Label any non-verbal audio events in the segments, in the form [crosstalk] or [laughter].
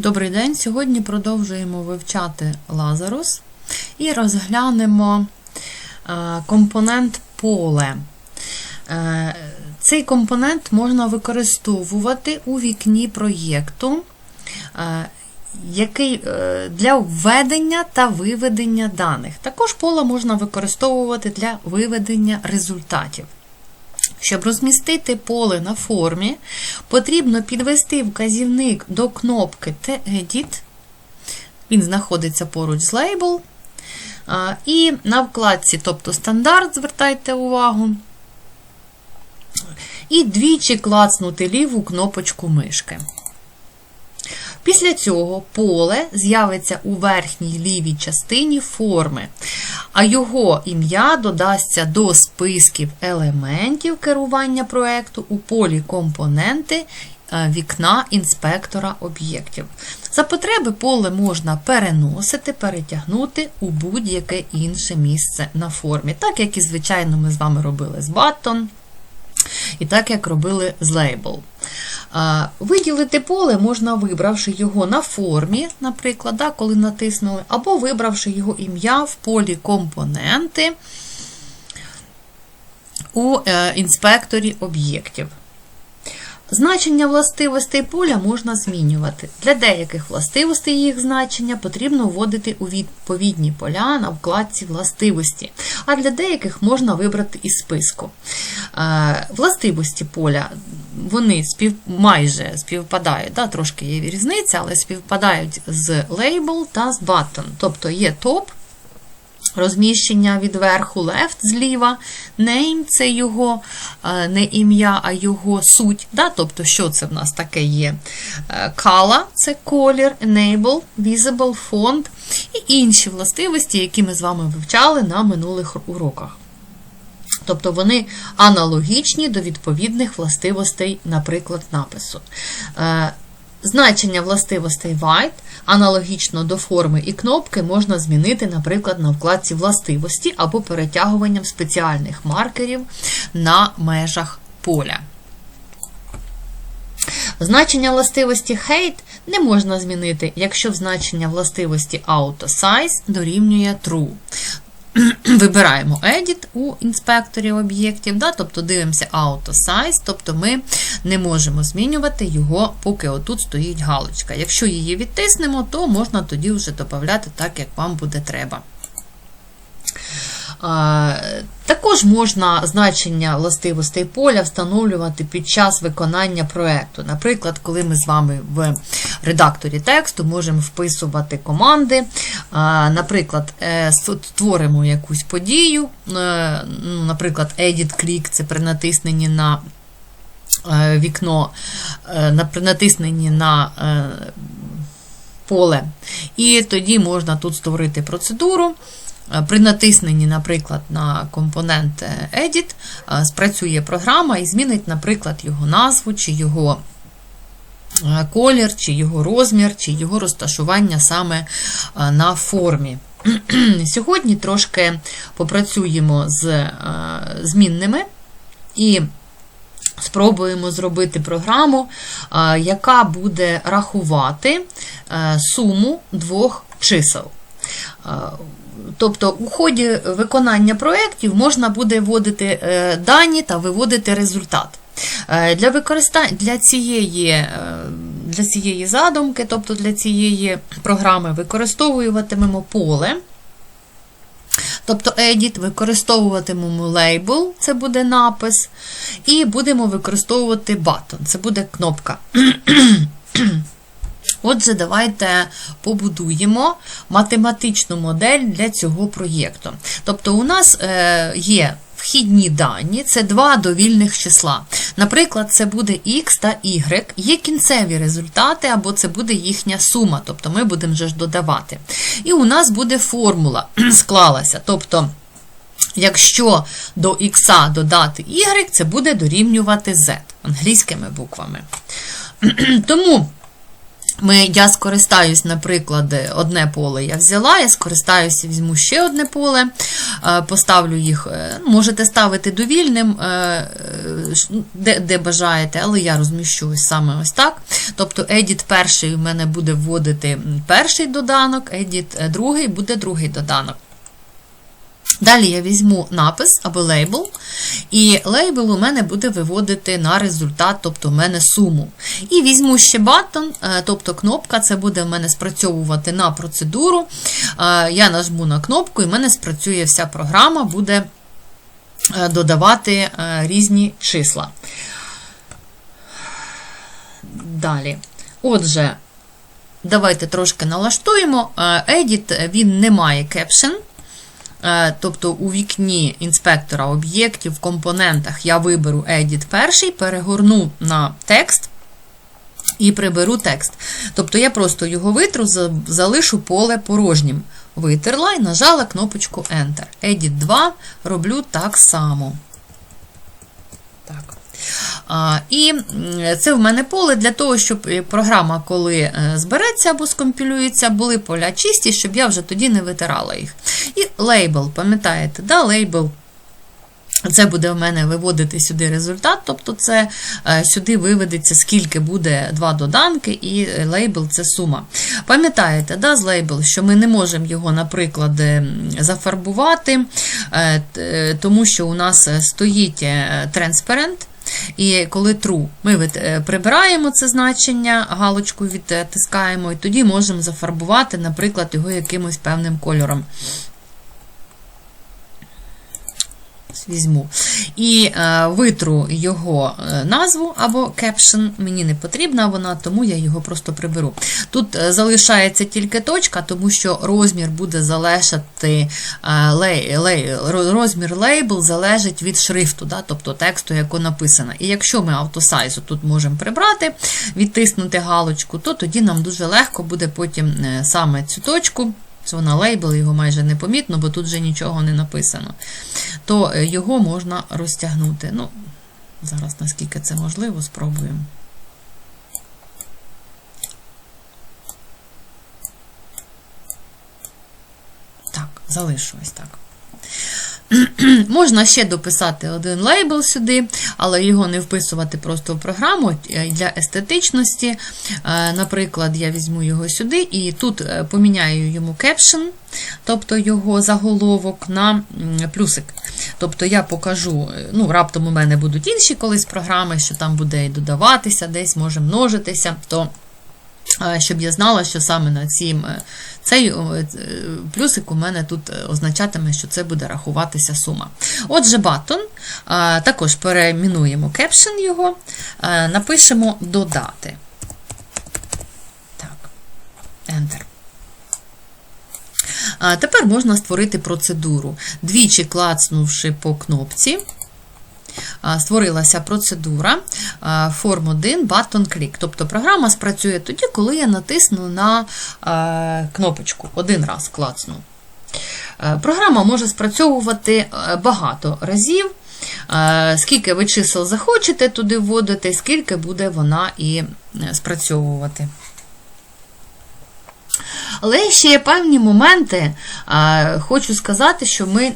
Добрий день! Сьогодні продовжуємо вивчати Лазарус і розглянемо е, компонент поле. Е, Цей компонент можна використовувати у вікні проєкту, е, для введення та виведення даних. Також поле можна використовувати для виведення результатів. Щоб розмістити поле на формі, потрібно підвести вказівник до кнопки Edit. Він знаходиться поруч з Label. І на вкладці, тобто стандарт, звертайте увагу. І двічі клацнути ліву кнопочку мишки. Після цього поле з'явиться у верхній лівій частині форми, а його ім'я додасться до списків елементів керування проєкту у полі компоненти е, вікна інспектора об'єктів. За потреби поле можна переносити, перетягнути у будь-яке інше місце на формі, так як і, звичайно, ми з вами робили з button, і так як робили з Label. Виділити поле можна, вибравши його на формі, наприклад, да, коли натиснули, або вибравши його ім'я в полі компоненти у е, інспекторі об'єктів. Значення властивостей поля можна змінювати. Для деяких властивостей їх значення потрібно вводити у відповідні поля на вкладці властивості, а для деяких можна вибрати із списку. Е, властивості поля вони спів, майже співпадають, да, трошки є різниця, але співпадають з label та з button. Тобто є топ, розміщення від верху left зліва, name це його е, не ім'я, а його суть. Да? Тобто, що це в нас таке є? Е, color це колір, enable, visible, font і інші властивості, які ми з вами вивчали на минулих уроках. Тобто вони аналогічні до відповідних властивостей, наприклад, напису. Значення властивостей white аналогічно до форми і кнопки можна змінити, наприклад, на вкладці властивості або перетягуванням спеціальних маркерів на межах поля. Значення властивості height не можна змінити, якщо значення властивості AutoSize дорівнює True. [clears throat] Вибираємо Edit у інспекторі об'єктів, да, тобто дивимося Auto Size, тобто ми не можемо змінювати його, поки отут стоїть галочка. Якщо її відтиснемо, то можна тоді вже додати так, як вам буде треба. Також можна значення властивостей поля встановлювати під час виконання проєкту. Наприклад, коли ми з вами в редакторі тексту можемо вписувати команди. Наприклад, е, створимо якусь подію, е, ну, наприклад, edit click це при натисненні на е, вікно, при натисненні на поле. І тоді можна тут створити процедуру. При натисненні, наприклад, на компонент Edit, спрацює програма і змінить, наприклад, його назву, чи його колір, чи його розмір, чи його розташування саме на формі. [clears throat] Сьогодні трошки попрацюємо з змінними і спробуємо зробити програму, яка буде рахувати суму двох чисел. Тобто, у ході виконання проєктів можна буде вводити е, дані та виводити результат. Е, для використання для цієї е, для цієї задумки, тобто для цієї програми, використовуватимемо поле. Тобто Edit, використовуватимемо Label, це буде напис, і будемо використовувати button, це буде кнопка. Отже, давайте побудуємо математичну модель для цього проєкту. Тобто, у нас е, є вхідні дані, це два довільних числа. Наприклад, це буде X та Y, є кінцеві результати, або це буде їхня сума, тобто ми будемо вже ж додавати. І у нас буде формула [clears throat] склалася. тобто, Якщо до X додати Y, це буде дорівнювати Z англійськими буквами. [clears throat] Тому Ми, я скористаюсь, наприклад, одне поле я взяла, я скористаюся, візьму ще одне поле, е, поставлю їх, е, можете ставити довільним, е, ш- де, де бажаєте, але я розміщуюсь саме ось так. Тобто Edit перший у мене буде вводити перший доданок, Edit другий буде другий доданок. Далі я візьму напис або лейбл, і лейбл у мене буде виводити на результат, тобто в мене суму. І візьму ще баттон, е, тобто кнопка, це буде в мене спрацьовувати на процедуру. Е, Я нажму на кнопку, і в мене спрацює вся програма, буде е, додавати різні числа. Далі. Отже, давайте трошки налаштуємо. Edit він не має caption. Е, Тобто у вікні інспектора об'єктів в компонентах я виберу Edit перший, перегорну на текст і приберу текст. Тобто я просто його витру, залишу поле порожнім. Витерла і нажала кнопочку Enter. Edit 2 роблю так само. Так. І це в мене поле для того, щоб е, програма, коли е, збереться або скомпілюється, були поля чисті, щоб я вже тоді не витирала їх. І лейбл, пам'ятаєте, да, лейбл. Це буде в мене виводити сюди результат, тобто це е, сюди виведеться, скільки буде два доданки, і е, лейбл це сума. Пам'ятаєте, да, з лейбл, що ми не можемо його, наприклад, е, зафарбувати, тому що у нас стоїть transparent, і коли true, ми прибираємо це значення, галочку відтискаємо, і тоді можемо зафарбувати, наприклад, його якимось певним кольором. Візьму. І е, витру його е, назву або caption. Мені не потрібна вона, тому я його просто приберу. Тут е, залишається тільки точка, тому що розмір буде залежати, е, лей, лей, розмір лейбл залежить від шрифту, да, тобто тексту, яко написано. І якщо ми автосайзу тут можемо прибрати, відтиснути галочку, то тоді нам дуже легко буде потім е, саме цю точку. Це вона лейбл, його майже не помітно, бо тут вже нічого не написано. То е, його можна розтягнути. Ну, зараз, наскільки це можливо, спробуємо. Так, залишу ось так. [clears throat] Можна ще дописати один лейбл сюди, але його не вписувати просто в програму е, для естетичності. Е, Наприклад, я візьму його сюди і тут е, поміняю йому caption, тобто його заголовок на плюсик. Тобто я покажу, ну, раптом у мене будуть інші колись програми, що там буде і додаватися, десь може множитися. то щоб я знала, що саме на цім, е, цей е, плюсик у мене тут е, означатиме, що це буде рахуватися сума. Отже, батон, також перейменуємо caption його, е, напишемо додати. Так, Enter. Тепер можна створити процедуру. Двічі клацнувши по кнопці, створилася процедура Form 1 Button Click. Тобто програма спрацює тоді, коли я натисну на кнопочку. Один раз клацну. Програма може спрацьовувати багато разів. Скільки ви чисел захочете туди вводити, скільки буде вона і е, спрацьовувати. Але ще є певні моменти, хочу сказати, що ми е,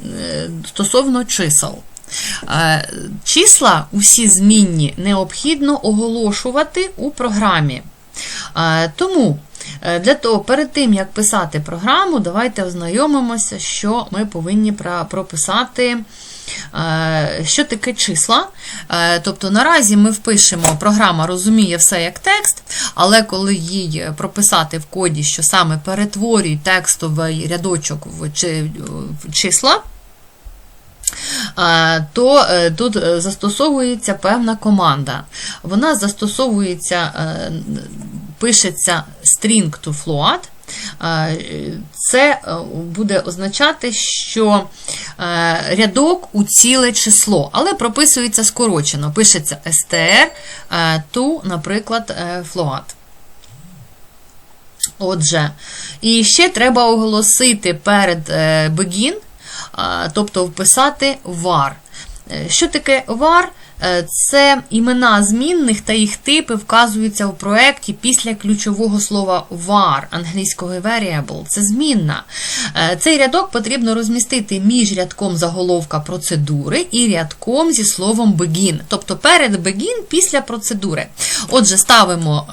стосовно чисел. Е, Числа усі змінні необхідно оголошувати у програмі. Е, Тому е, для того, перед тим, як писати програму, давайте ознайомимося, що ми повинні прописати. Що таке числа? Тобто наразі ми впишемо, програма розуміє все як текст, але коли їй прописати в коді, що саме перетворює текстовий рядочок в числа, то е, тут е, застосовується певна команда. Вона застосовується, е, пишеться string to float. Це буде означати, що рядок у ціле число, але прописується скорочено. Пишеться str to, наприклад, float. Отже, і ще треба оголосити перед begin, тобто вписати var. Е, Що таке var? Е, Це імена змінних та їх типи вказуються у проєкті після ключового слова var англійського variable. Це змінна. Е, Цей рядок потрібно розмістити між рядком заголовка процедури і рядком зі словом begin. Тобто перед begin після процедури. Отже, ставимо.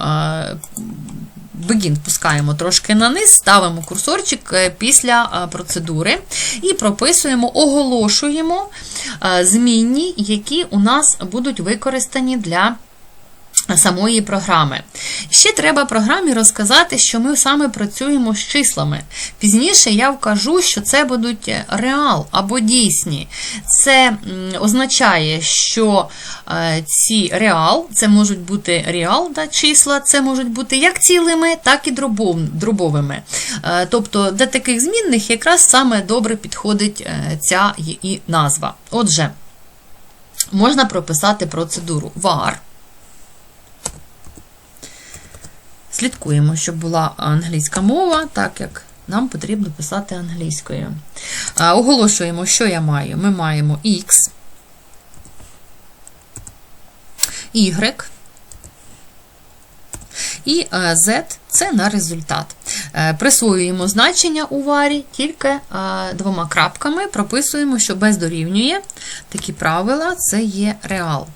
Begin пускаємо трошки на низ, ставимо курсорчик е, після е, процедури і прописуємо, оголошуємо е, змінні, які у нас будуть використані для самої програми. Ще треба програмі розказати, що ми саме працюємо з числами. Пізніше я вкажу, що це будуть реал або дійсні. Це означає, що е, ці реал, це можуть бути реал, да, числа, це можуть бути як цілими, так і дробовими. Е, Тобто для таких змінних якраз саме добре підходить е, ця і назва. Отже, можна прописати процедуру var. Слідкуємо, щоб була англійська мова, так як нам потрібно писати англійською. Оголошуємо, що я маю. Ми маємо X, Y і е, Z це на результат. Е, Присвоюємо значення у варі тільки е, двома крапками, прописуємо, що без дорівнює такі правила це є реал.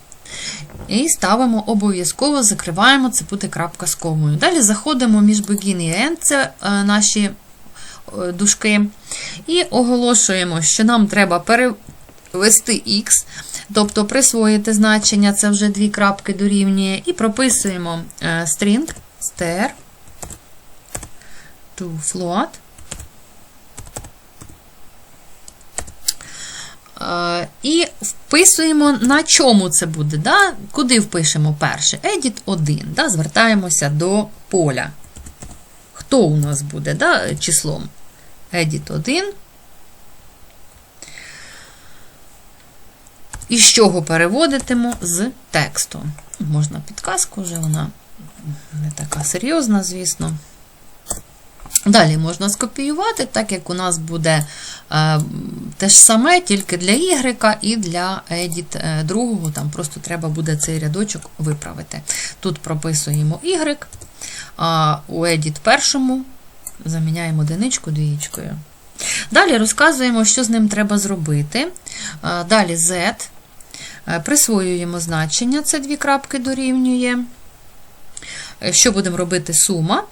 І ставимо обов'язково, закриваємо, це буде крапка з комою. Далі заходимо між begin і end, це е, наші е, дужки, і оголошуємо, що нам треба перевести x, тобто присвоїти значення, це вже дві крапки дорівнює, і прописуємо е, string str to float. І вписуємо, на чому це буде. Да? Куди впишемо перше? Edit 1. Да? Звертаємося до поля. Хто у нас буде да? числом? Edit 1. І з чого переводитиму? З тексту. Можна підказку, вже вона не така серйозна, звісно. Далі можна скопіювати, так як у нас буде е, те ж саме, тільки для Y і для edit е, другого, там просто треба буде цей рядочок виправити. Тут прописуємо Y, а у edit першому заміняємо одиничку двієчкою. Далі розказуємо, що з ним треба зробити. Е, Далі Z. Е, Присвоюємо значення, це дві крапки дорівнює. Що будемо робити сума?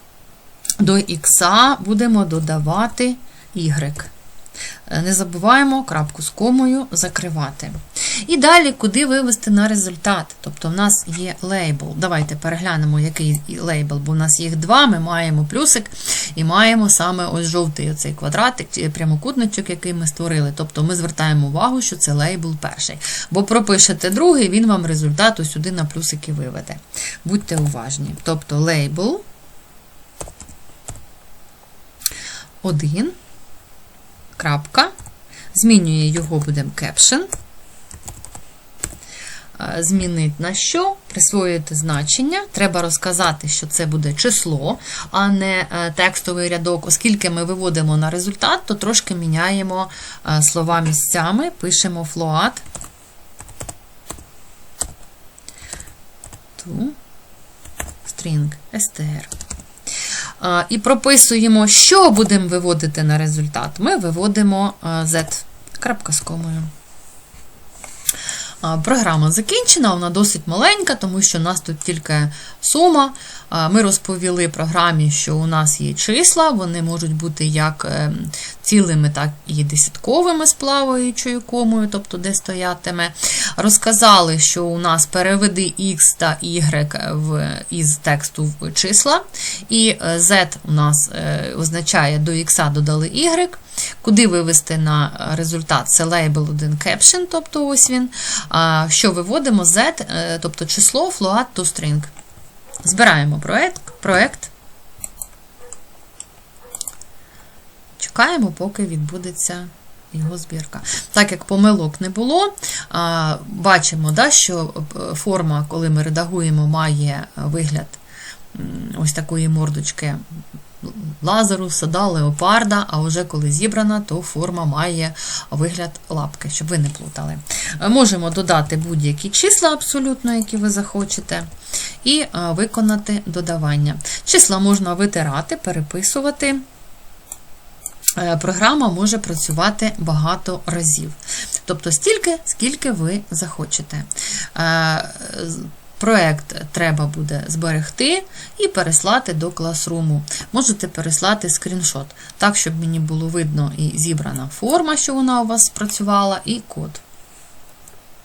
До х будемо додавати y. Не забуваємо крапку з комою закривати. І далі, куди вивести на результат. Тобто, в нас є лейбл. Давайте переглянемо, який лейбл, бо в нас їх два. Ми маємо плюсик і маємо саме ось жовтий оцей квадратик, прямокутничок, який ми створили. Тобто ми звертаємо увагу, що це лейбл перший. Бо пропишете другий, він вам результат сюди на плюсики виведе. Будьте уважні. Тобто лейбл. 1, крапка, змінює його будемо caption, змінить на що, присвоюєте значення. Треба розказати, що це буде число, а не текстовий рядок. Оскільки ми виводимо на результат, то трошки міняємо слова місцями, пишемо float. To string str. І прописуємо, що будемо виводити на результат. Ми виводимо Z крапка з комою. Програма закінчена, вона досить маленька, тому що у нас тут тільки сума. Ми розповіли програмі, що у нас є числа, вони можуть бути як цілими, так і десятковими з плаваючою комою, тобто де стоятиме. Розказали, що у нас переведи X та Y в, із тексту в числа, і Z у нас означає до X додали Y. Куди вивести на результат? Це label 1 caption, тобто ось він. Що виводимо Z, тобто число float to string. Збираємо проект, проект. Чекаємо, поки відбудеться його збірка. Так як помилок не було, бачимо, да, що форма, коли ми редагуємо, має вигляд ось такої мордочки лазеру, сада, леопарда, а вже коли зібрана, то форма має вигляд лапки, щоб ви не плутали. Е, Можемо додати будь-які числа абсолютно, які ви захочете, і е, виконати додавання. Числа можна витирати, переписувати. Е, Програма може працювати багато разів. Тобто стільки, скільки ви захочете. Е, Проект треба буде зберегти і переслати до класруму. Можете переслати скріншот, так, щоб мені було видно і зібрана форма, що вона у вас спрацювала, і код.